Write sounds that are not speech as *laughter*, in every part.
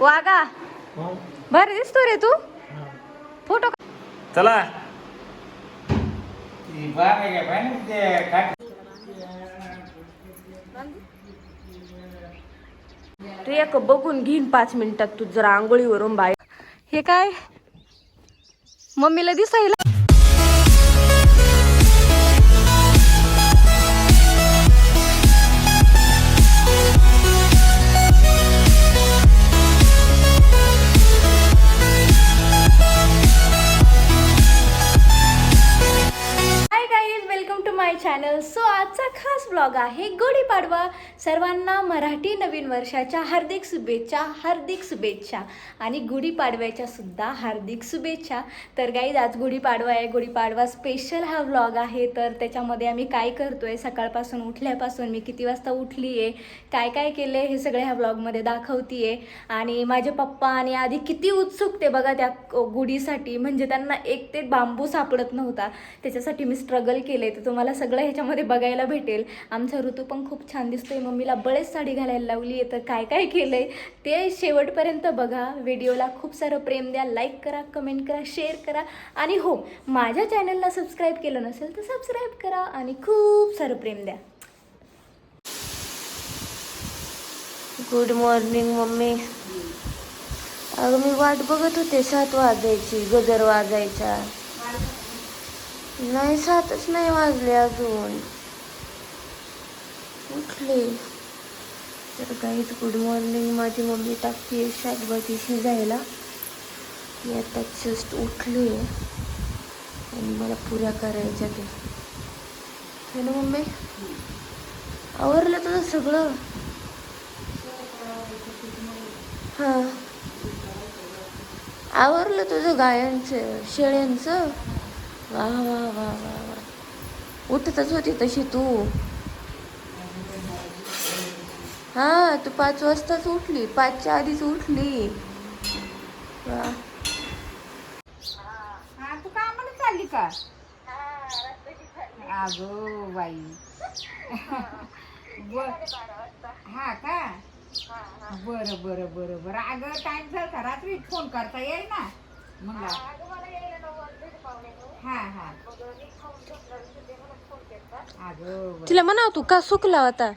वागा भारी दिसतो रे तू. फोटो चला. तू एक बघून घेईन पाच मिनिटात तू जरा आंघोळीवरून बाहेर. हे काय? मम्मीला दिसायला व्लॉग ब्लॉग आहे गुढीपाडवा सर्वांना मराठी नवीन वर्षाच्या हार्दिक शुभेच्छा हार्दिक शुभेच्छा. आणि गुढीपाडव्याच्या सुद्धा हार्दिक शुभेच्छा. तर गाईज आज गुढीपाडवा आहे. गुढीपाडवा स्पेशल हा व्लॉग आहे. तर त्याच्यामध्ये आम्ही काय करतोय? सकाळपासून उठल्यापासून मी किती वाजता उठली आहे काय काय केलं हे सगळे ह्या ब्लॉगमध्ये दाखवतीये. आणि माझे पप्पा आणि आधी किती उत्सुक ते बघा त्या गुढीसाठी. म्हणजे त्यांना एक ते बांबू सापडत नव्हता. त्याच्यासाठी मी स्ट्रगल केले तर तुम्हाला सगळं ह्याच्यामध्ये बघायला भेटेल. आमचा ऋतू पण खूप छान दिसतोय. मम्मीला बळेच साडी घालायला लावली आहे तर काय काय केलं आहे ते शेवटपर्यंत बघा. व्हिडिओला खूप सारं प्रेम द्या. लाईक करा कमेंट करा शेअर करा. आणि हो माझ्या चॅनलला सबस्क्राईब केलं नसेल तर सबस्क्राईब करा आणि खूप सारं प्रेम द्या. Good morning mummy. अगं मी वाट बघत होते सात वाजायची गजर वाजायचा. नाही सातच नाही वाजले अजून. उठले. तर काहीच गुड मॉर्निंग माझी मम्मी टाकते शाकभाजी शिजायला. मी आता जस्ट उठले. आणि मला पुऱ्या करायच्या ते है ना मम्मी? आवरलं तुझं सगळं? हां. आवरलं तुझं गायांचं शेळ्यांचं? वा वा वा वा वा. उठतच होती तशी तू. हा तू पाच वाजताच उठली. पाचच्या आधीच उठली. वा. हा तू कामाला चालली का? अगो बाई. बर हा का? बरं बरं बरं बरं. अगं टाइम झाला का रात्री फोन करता येईल ना? म्हणला. हा हा अगं. तिला म्हणा तू का सुकला होता?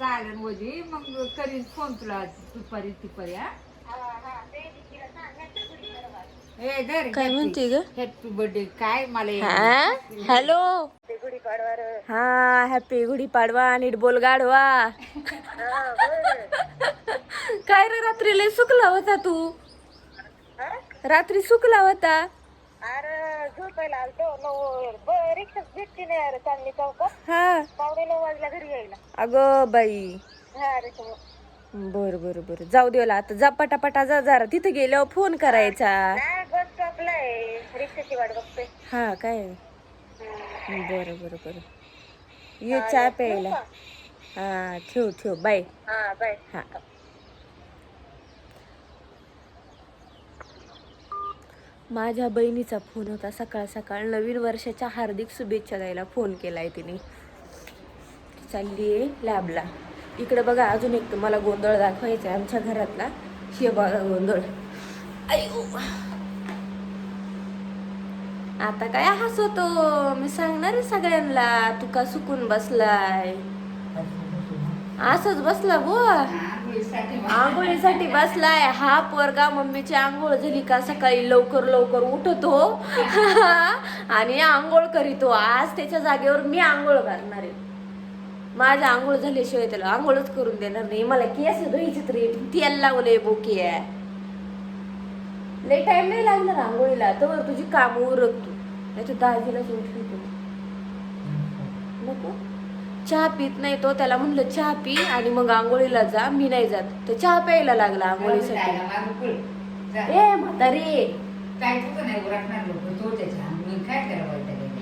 चालेल वजी मग करीन फोन तुला दुपारी दुपारी हा. काय म्हणते ग? हॅपी बर्थडे काय मला हॅलो हा? हॅपी गुढीपाडवा नीट बोल गाडवा काय रे रात्री लय सुकला होता तू? रात्री सुकला होता. अरे झोपायला आलतो. नऊ ब- रिक्षाच भेटली नाही अरे चांगली चौकात. हा. पावणे नऊ वाजला घरी यायला. अगं बाई. हा बर बर बर. जाऊ देला आता. जा पटापटा जा जरा. तिथे गेल्यावर फोन करायचा. नाही बस स्टॉपला आहे रिक्षाची वाट बघतोय. हा काय? बर बर बर. ये चहा प्यायला. हा ठेव ठेव. बाय. हा बाय. हा. माझ्या बहिणीचा फोन होता. सकाळ सकाळ नवीन वर्षाच्या हार्दिक शुभेच्छा द्यायला फोन केलाय तिने. चालली आहे लॅबला. इकडे बघा अजून एक तुम्हाला गोंधळ दाखवायचा आहे आमच्या घरातला. हे बघा गोंधळ. अयो आता काय हसवतो? मी सांगणार आहे सगळ्यांना तू का सुकून बसलाय? असंच बसला बुवा. आंघोळीसाठी बसलाय. हा पोरगा मम्मीची आंघोळ झाली का सकाळी लवकर लवकर उठतो. *laughs* आणि आंघोळ करीतो. आज त्याच्या जागेवर मी आंघोळ करणार आहे. माझी आंघोळ झाल्याशिवाय त्याला आंघोळच करून देणार नाही. मला केस धुईचे तरी तेल लावलंय बोकी. आहे लय टाइम नाही लागणार आंघोळीला. तर तुझी काम उरक तू नाही दाजीलाच उठली तू. नको. चहा पित नाही तो त्याला म्हणलं चहा पी आणि मग आंघोळीला जा मी नाही जात. तर चहा प्यायला लागला आंघोळीसाठी. ए म्हातारी.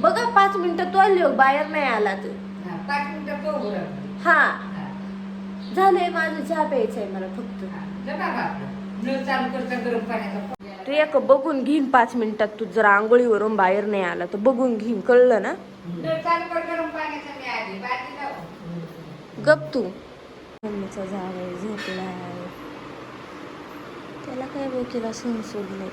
बघा पाच मिनिटं तो आली बाहेर नाही आला तो. हा झालंय माझं चहा प्यायचंय मला फक्त. तू एक बघून घेईन पाच मिनिटात तू जर आंघोळीवरून बाहेर नाही आला तर बघून घेईन कळलं ना? गप तू. मम्मीचा जावं झोपला आहे त्याला काय बोकीला सण सोडलंय?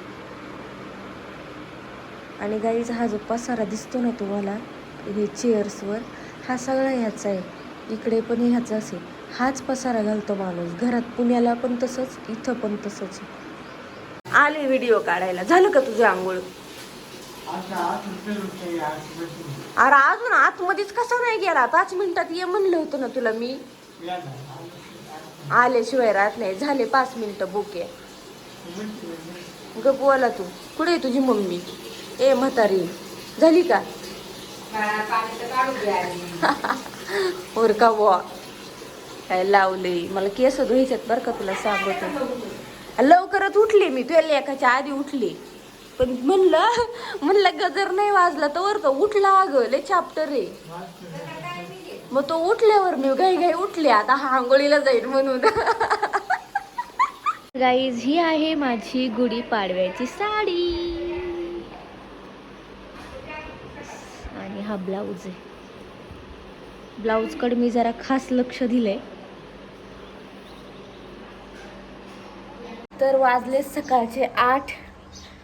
आणि गाईचा हा जो पसारा दिसतो ना तुम्हाला हे चेअर्सवर हा सगळा ह्याचा आहे. इकडे पण ह्याचाच आहे हाच पसारा घालतो माणूस. घरात पुण्याला पण तसंच इथं पण तसंच आहे. आले व्हिडिओ काढायला. झालं का तुझं आंघोळ? अरे अजून आतमध्येच कसा नाही गेला? पाच मिनिटात ये म्हणलं होतं ना तुला मी. आल्याशिवाय राहत नाही. झाले पाच मिनिटं बुके. ग बोला तू. कुठे आहे तुझी मम्मी? ए म्हातारी. झाली का? *laughs* और का बुवा? काय लावले मला केस धुवायच्यात बरं का तुला सांगतो. लवकरच उठले मी. तुझ्या लेखाच्या आधी उठले. पण म्हणलं म्हणलं गजर नाही वाजला तर वर का उठला अगं लय चाप्टर आहे. मग तो उठल्यावर मी घाई घाई उठले आता हा आंघोळीला जाईल म्हणून. गाईज ही आहे माझी गुढी पाडव्याची साडी. आणि हा ब्लाऊज आहे. ब्लाऊजकडे मी जरा खास लक्ष दिलंय. तर वाजले सकाळचे आठ.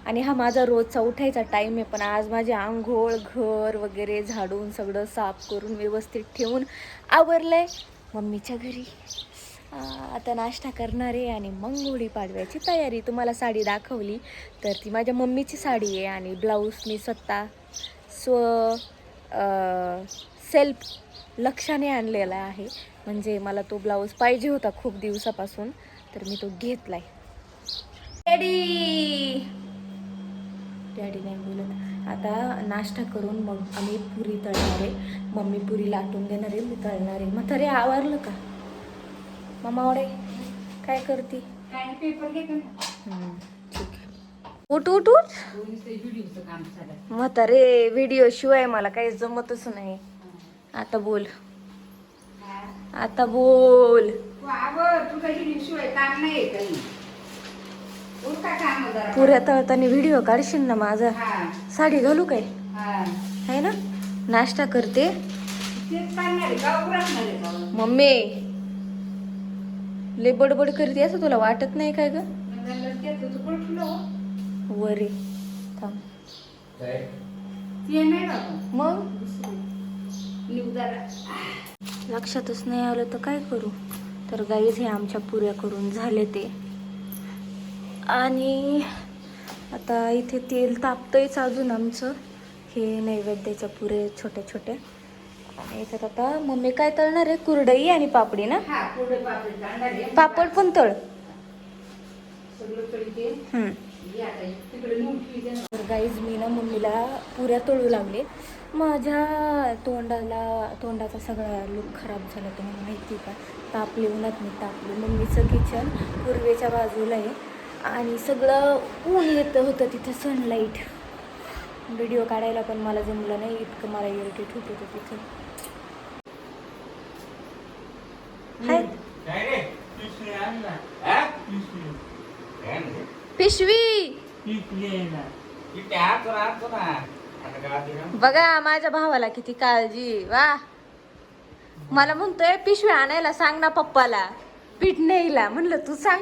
आणि हा माझा रोजचा उठायचा टाईम आहे पण आज माझे आंघोळ घर वगैरे झाडून सगळं साफ करून व्यवस्थित ठेवून आवरलंय. मम्मीच्या घरी. आता नाश्ता करणार आहे आणि मग गुढी पाडव्याची तयारी. तुम्हाला साडी दाखवली तर ती माझ्या मम्मीची साडी आहे आणि ब्लाऊज मी स्वतः स्व सेल्फ लक्षाने आणलेला आहे. म्हणजे मला तो ब्लाऊज पाहिजे होता खूप दिवसापासून तर मी तो घेतलाय. डॅडी डॅडी नाही बोलत. आता नाश्ता करून मग आम्ही पुरी तळणार. आहे मम्मी पुरी लाटून देणार आहे मी तळणार आहे. मग तरी आवरलं का? मामा वडे काय करते? उठ उठ उठ. ते झालं म्हातारे व्हिडिओ शिवाय मला काही जमतच नाही. आता बोल. आता बोल. तुझं व्हिडिओ शिवाय काम नाही काही उरका काम जरा पुऱ्या तळताना व्हिडिओ काढशील ना माझा? हा. साडी घालू काय? हा. आहे ना? नाश्ता करते. मम्मी लय बडबड करते असं तुला वाटत नाही काय ग? हो? वरे. थांब. मग? लक्षातच नाही आलं तर काय करू? तर गाईज हे आमच्या पुऱ्या करून झाले ते. आणि आता इथे तेल तापतंयच अजून आमचं. हे नैवेद्याच्या पुरे छोट्या छोट्या आणि याच्यात आता मम्मी काय तळणार आहे? कुरडई आणि पापडी ना? हा पापडी पण तळ. गाईज मी ना मम्मीला पुऱ्या तळू लागले. माझ्या तोंडाला तोंडाचा सगळा लुक खराब झाला तुम्हाला माहिती आहे का? तापले उन्हात मी तापले. मम्मीचं किचन पूर्वेच्या बाजूला आहे. आणि सगळं ऊन येतं होतं तिथे सनलाईट व्हिडिओ काढायला पण मला जमलं नाही इतकं मला इरिटेट होत होतं तिथे. पिशवी बघा माझ्या भावाला किती काळजी. वा. मला म्हणतोय पिशवी आणायला सांग ना पप्पाला. पीठ न्यायला. म्हणलं तू सांग.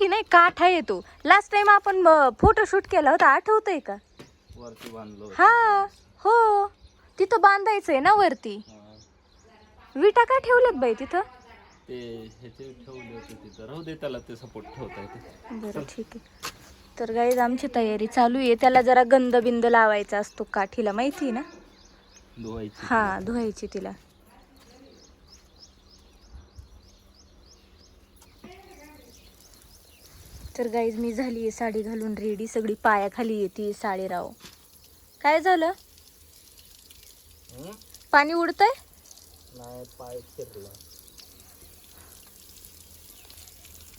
काठी नाही काठा येतो. लास्ट टाइम आपण फोटोशूट केला होता आठवतंय का? वरती बांधलो हा हो. तिथं बांधायचंय ना वरती? विटा का ठेवल्यात बाई तिथं? ते ह्याचे ठेवले होते तिथं. राहू दे त्याला ते सपोर्ट ठेवता येते. बरं ठीक आहे. तर गाईज आमची तयारी चालू आहे. त्याला जरा गंध बिंद लावायचा असतो काठीला माहिती आहे ना? धुवायची हा धुवायची तिला. तर गाईज मी झाली आहे साडी घालून रेडी सगळी पायाखाली येते साडी राव काय झालं? पाणी उडतंय?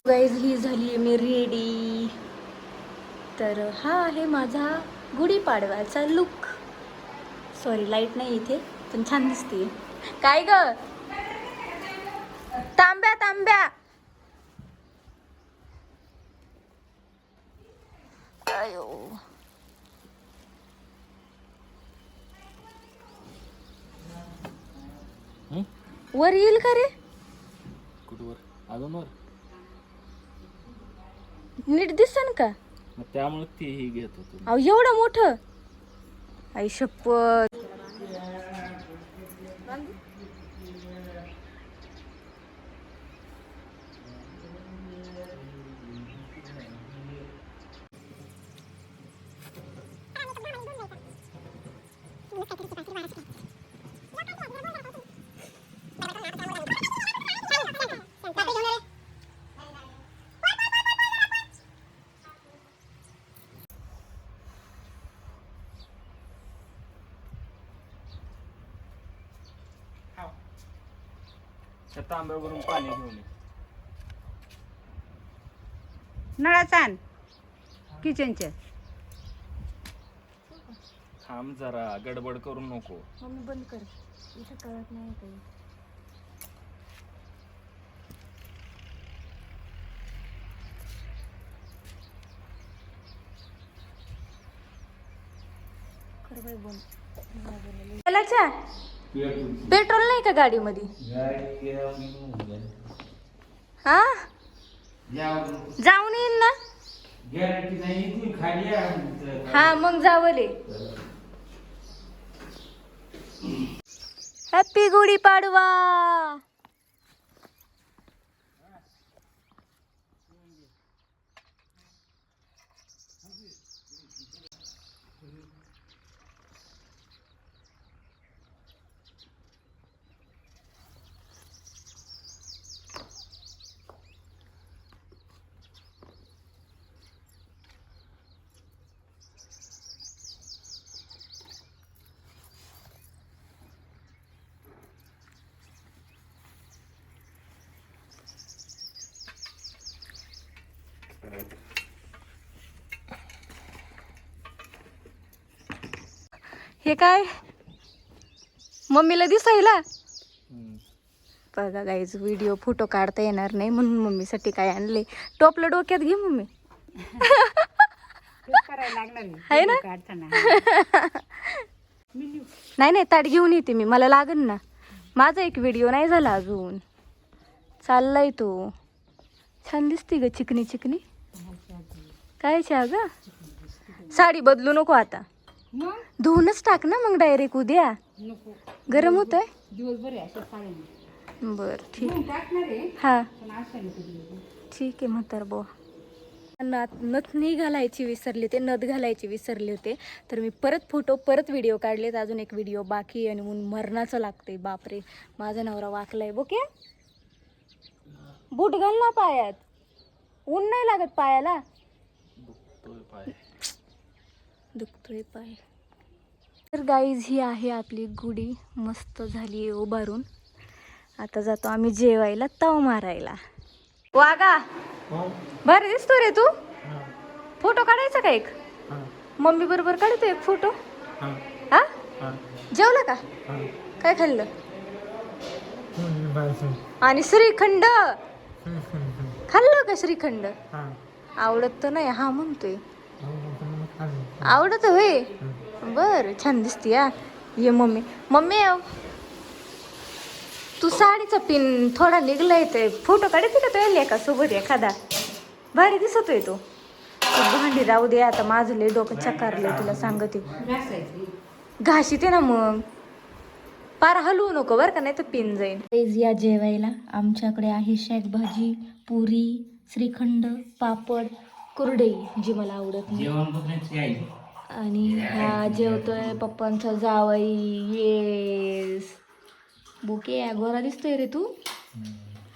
गाईज ही झाली आहे मी रेडी तर हा आहे माझा गुढीपाडव्याचा लुक सॉरी लाइट नाही इथे पण छान दिसते काय ग? तांब्या तांब्या! अयो हं? वर येईल का रे कुठवर अजून वर? नीट दिसन का? मग त्यामुळे तेही घेत होतो. अहो एवढं मोठं? आई शपथ त्या तांब्यावरून पाणी घेऊन ये. नळाचा आण किचनच्या थांब जरा गडबड करू नको. मम्मी बंद कर. इथं कळत नाही काही. कर बाई बंद. तेलाच्या पेट्रोल नाही का गाडीमध्ये? हा? जाऊन येईन ना. हा मग जावले हॅपी गुढी पाडवा हे काय? मम्मीला दिसायला. बघा गाईज व्हिडिओ फोटो काढता येणार नाही म्हणून मम्मीसाठी काय आणले टोपलं डोक्यात घे मम्मी. आहे. ना? काढताना. नाही नाही ताट घेऊन येते मी. मला लागन ना. माझा एक व्हिडिओ नाही झाला अजून. चाललाय तो. छान दिसते ग चिकनी चिकनी काय चहा ग? साडी बदलू नको आता. धुवूनच टाक ना मग डायरेक्ट उद्या. नको. गरम होत आहे दिवसभर बर ठीक. टाकणार आहे हा. पण असं नको दिवसभर. ठीक आहे म्हातार बुवा. नथ नथनी घालायची विसरले होते नथ घालायची विसरले होते. तर मी परत फोटो परत व्हिडिओ काढलेत. अजून एक व्हिडिओ बाकी आहे आणि ऊन मरणाचं लागते बापरे. माझा नवरा वाकलाय बोके बूट घाल ना पायात. ऊन नाही लागत पायाला. दुखतोय पाय. दुखतोय पाय. तर गाईज ही आहे आपली गुढी. मस्त झाली आहे उभारून. आता जातो आम्ही जेवायला ताव मारायला. वागा बरं दिसतो रे तू. फोटो काढायचा का एक? मम्मी बरोबर काढतो एक फोटो. हा. जेवला का? काय खाल्लं? आणि श्रीखंड. खाल्लं का श्रीखंड? आवडत तर नाही हा म्हणतोय. आवडत होय? बर छान दिसते या ये मम्मी. मम्मी तू साडीचा पिन थोडा निघलाय ते. फोटो काढते का तो का सोबत एखादा? भारी दिसतोय तो. तू भांडी राहू दे आता माझं लय डोकं चकारलंय तुला सांगते. घासायची घाशीते ना मग. पार हलवू नको बरं का नाही तर पिन जाईल या जेवायला. आमच्याकडे आहे शाक भाजी पुरी श्रीखंड पापड कुरडई जी मला आवडत नाही. आणि हा जेवतोय पप्पांचा जावई येस. बुके गोरा दिसतोय रे तू.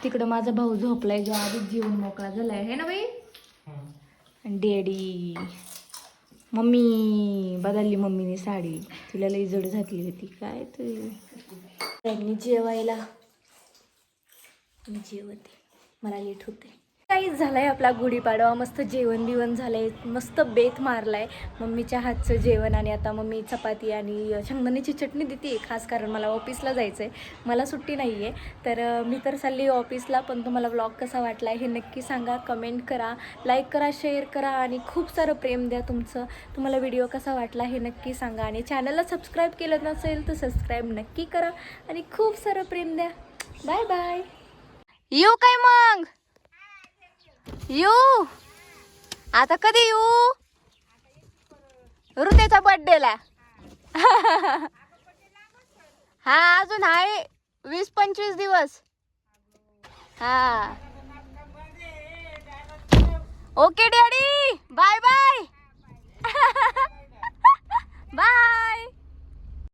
तिकडं माझा भाऊ झोपलाय जो आधीच जीवन मोकळा झालाय हे ना बाई? आणि डॅडी मम्मी बदलली मम्मीने साडी. तिला लई जड घातली होती. काय तू? त्यांनी जेवायला. मी जेवते. मला लेट होते काहीच झालंय आपला गुढीपाडवा मस्त जेवण बिवण झालंय मस्त बेत मारलाय. मम्मीच्या हातचं जेवण आणि आता मम्मी चपाती आणि शेंगदाण्याची चटणी देते खास कारण मला ऑफिसला जायचं आहे मला सुट्टी नाही आहे तर मी तर चालली ऑफिसला पण तुम्हाला ब्लॉग कसा वाटला हे नक्की सांगा. कमेंट करा लाईक करा शेअर करा आणि खूप सारं प्रेम द्या तुमचं. तुम्हाला व्हिडिओ कसा वाटला हे नक्की सांगा आणि चॅनलला सबस्क्राईब केलं नसेल तर सबस्क्राईब नक्की करा आणि खूप सारं प्रेम द्या. बाय बाय येऊ काय मग? येऊ आता कधी येऊ ऋतेचा बर्थडेला हा अजून आहे. वीस पंचवीस दिवस. हा. Okay daddy bye bye bye